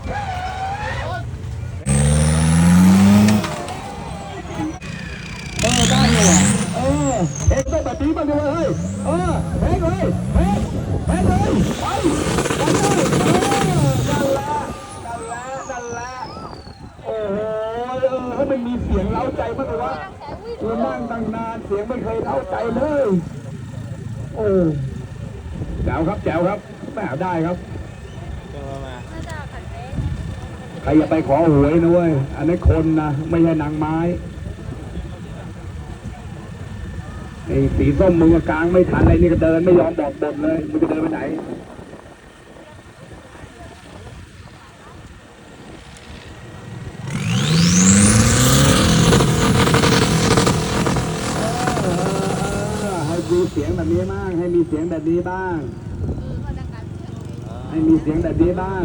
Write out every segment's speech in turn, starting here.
เออได้เลยว่ะเออเอ็กซ์แบบนี้บ้างเลยเฮ้ยเออเฮ้ยเลยเฮ้ยเฮ้ยเลยไปไปเลยเออนั่นแหละนั่นแหละนั่นแหละโอ้โหเออให้มันมีเสียงเล้าใจบ้างเลยวะกูนั่งตั้งนานเสียงไม่เคยเล้าใจเลยโอ้แจ๋วครับแจ๋วครับแม่ได้ครับ ใครอย่าไปขอหวยนะเว้ย อันนี้คนนะ ไม่ใช่นางไม้ไอ้สีส้มมึงก็กลางไม่ทันอะไรนี่ก็เดินไม่ยอมบอกบทเลยมึงจะเดินไปไหนให้มีเสียงแบบนี้บ้าง ให้มีเสียงแบบนี้บ้าง ให้มีเสียงแบบนี้บ้าง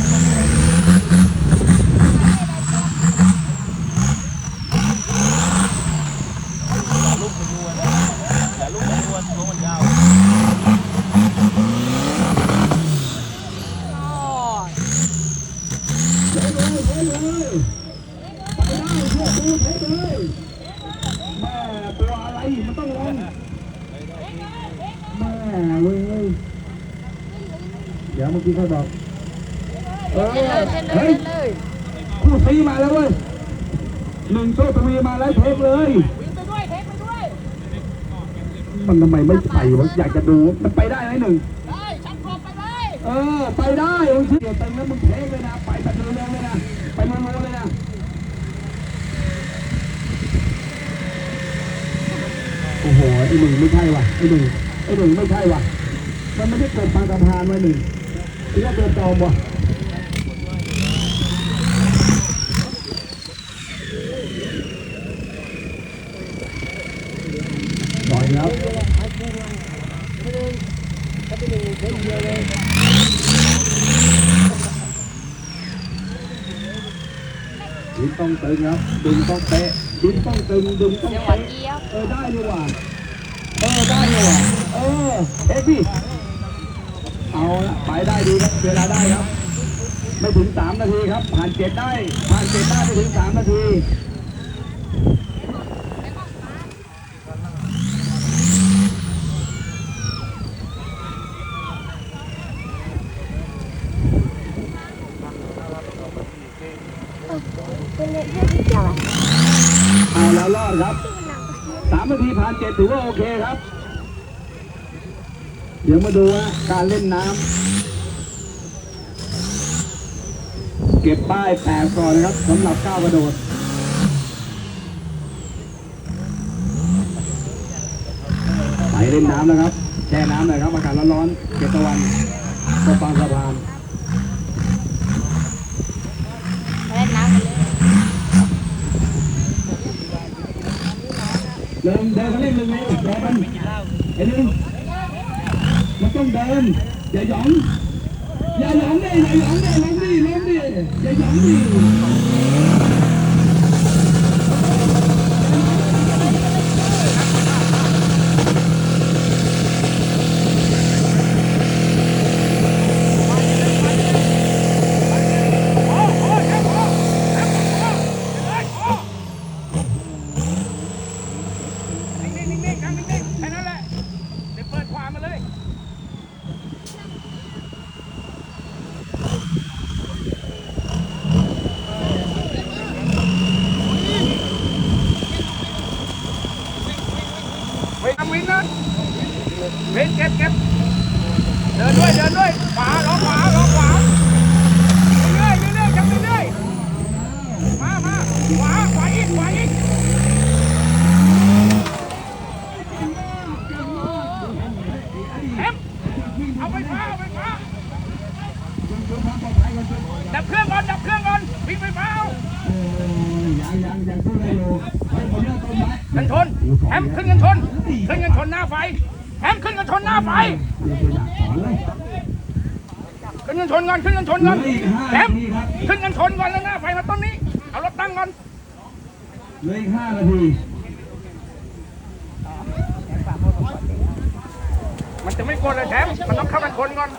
ไปเลยไปเลยไปได้เชื่อดูเทเลยแม่ตัวอะไรมันต้องลงแม่เว้ย เดี๋ยวเมื่อกี้เขาบอกเออเฮ้ยคู่ซีมาแล้วเว้ยหนึ่งโชคทวีมาแล้วเทคเลยไปด้วยเทคไปด้วยมันทำไมไม่ไปวะอยากจะดูมันไปได้ไหมหนึ่งได้ชักขอบไปเลยเออไปได้โอ้ยเดี๋ยวเต็มแล้วมึงเทคเลยนะไปแบบเร็วๆเลยนะไปเร็วๆเลยนะโอ้โหไอ้หนึ่งไม่ใช่ว่ะไอ้หนึ่งไอ้หนึ่งไม่ใช่ว่ะมันไม่ได้เกิดปางสะพานไว้หนึ่ง หรือว่าเกิดตอมว่ะต่อยแล้วดินต้องตึงครับดึงต้อง เอาละไปได้ดีครับเวลาได้ครับ ไม่ถึงสามนาทีครับ ผ่านเจ็ดได้ผ่านเจ็ดได้ไม่ถึงสามนาทีเอาแล้วรอดครับสามนาทีผ่านเจ็ดถือว่าโอเคครับ เดี๋ยวมาดูว่าการเล่นน้ำเก็บป้ายแปะก่อนนะครับสำหรับก้าวกระโดดไปเล่นน้ำนะครับแช่น้ำหน่อยครับอากาศร้อนๆเก็บตะวันก็ฟังสะพานเล่นน้ำกันเลยเดินเดินเขาเล่นเร็วๆเดินไอ้หนึ่ง มันต้องเดิน อย่าหยอง อย่าหยองดิอย่าหยองดิล้มดิล้มดิอย่าหยองดิเฮ้ยทำวินนะ เวินเก็บเก็บเดินด้วยเดินด้วยขวาล้อขวาล้อขวาเรื่อยๆเรื่อยๆจับเรื่อยมามาขวาขวาอีกขวาอีกเอ็มเอาไปฟ้าเอาไปฟ้าดับเครื่องก่อนดับเครื่องก่อนวิ่งไปฟ้าเอากันชนแฮมขึ้นกันชนขึ้นกันชนหน้าไฟ แฮมขึ้นกันชนหน้าไฟขึ้นกันชนก่อนขึ้นกันชนก่อนเหลืออีกห้าแถมนาทีครับขึ้นกันชนก่อนแล้วหน้าไฟมาต้นนี้ เอารถตั้งก่อนเหลืออีกห้านาทีมันจะไม่กดเลยแถมมันต้องเข้ากันชนก่อน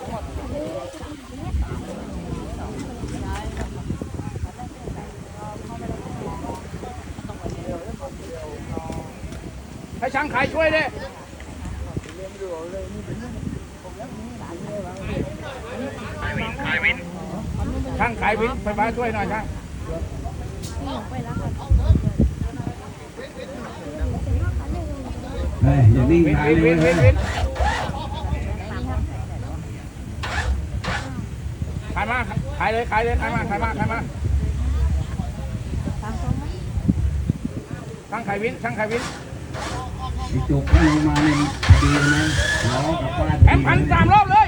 ให้ช่างขายช่วยดิ ช่างขายวินไฟฟ้าช่วยหน่อยช่างเฮ้ยอย่านิ่งวินนานวินเลวิยนเฮ้วิยนวินขายมาขายเลยขายเลยขายมาขายมาขายมาช่างขายวินช่างขายวินไอ้จุกให้ลงมาเนี่ย ดีไหมล้อกับฟาดแถมพันสามรอบเลย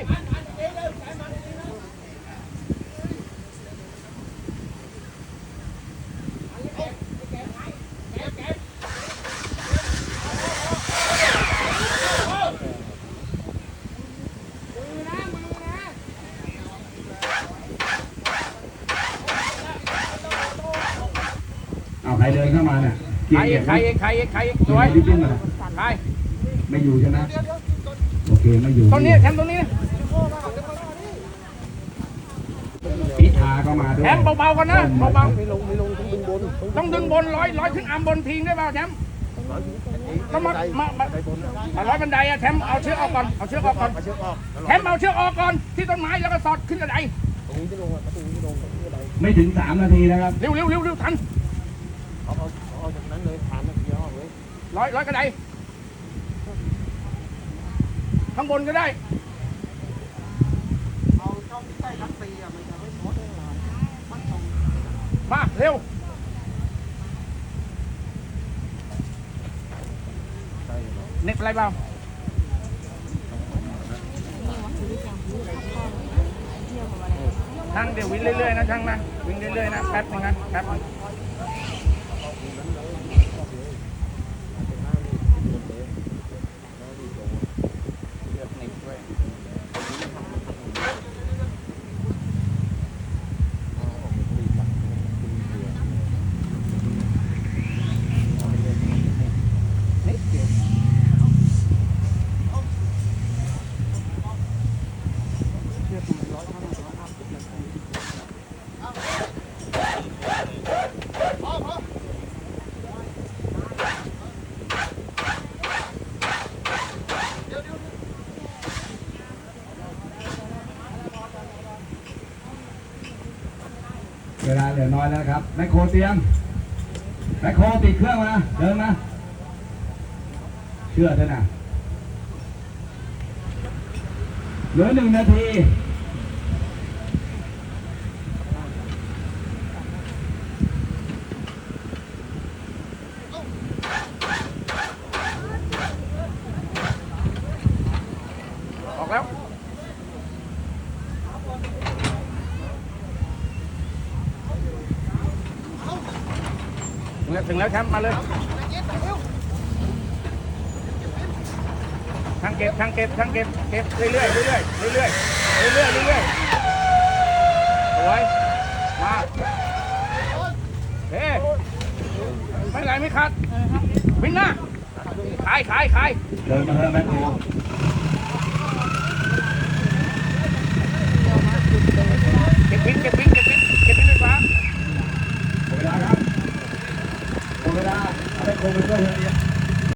เอาใครเดินเข้ามาเนี่ยเกียใครร์อีเก็กบใครไว้อีกใครอีกใครอีกสเกียวยร์ที่ขึ้นมาใคร ไม่อยู่ใช่ไหมโอเคไม่อยู่ตรงนี้แถมตรงนี้พิธาก็มาด้วยแถมเบาๆกันนะเบาๆต้องดึงบนร้อยร้อยขึ้นอัมบนทิ้งได้เปล่าแถมต้องมามามามาร้อยบันไดอะแถมเอาเชือกออกก่อนเอาเชือกออกก่อนแถมเอาเชือกออกก่อนที่ต้นไม้แล้วก็สอดขึ้นกระไดไม่ถึงสามนาทีนะครับเร็วเร็วเร็วเร็วทันร้อยร้อยกระได ข้างบนก็ได้มาเร็วเน็บอะไรเปล่าช่งเดี๋ยววิ่งเรื่อยๆนะช่างนะวิ่งเรื่อยๆนะแป๊บนึงนะแป๊บนึง เวลาเหลือน้อยแล้วครับแมคโครเตรียมแมคโครติดเครื่องมา เดินมา เชื่อเถอะนะเหลือหนึ่งนาที ถึงแล้วถึงแล้วแชมป์มาเลยช่างเก็บช่างเก็บช่างเก็บเก็บเรื่อยๆเรื่อยๆเรื่อยๆเรื่อยๆเรื่อยๆสวยมาเฮ้ไม่ไหลไม่ขาดวิ่งหน้าขายขายขายเดินมาเถอะแมคโครเก็บวิ่งเก็บวิ่งเก็บวิ่งเก็บวิ่งไฟฟ้า หม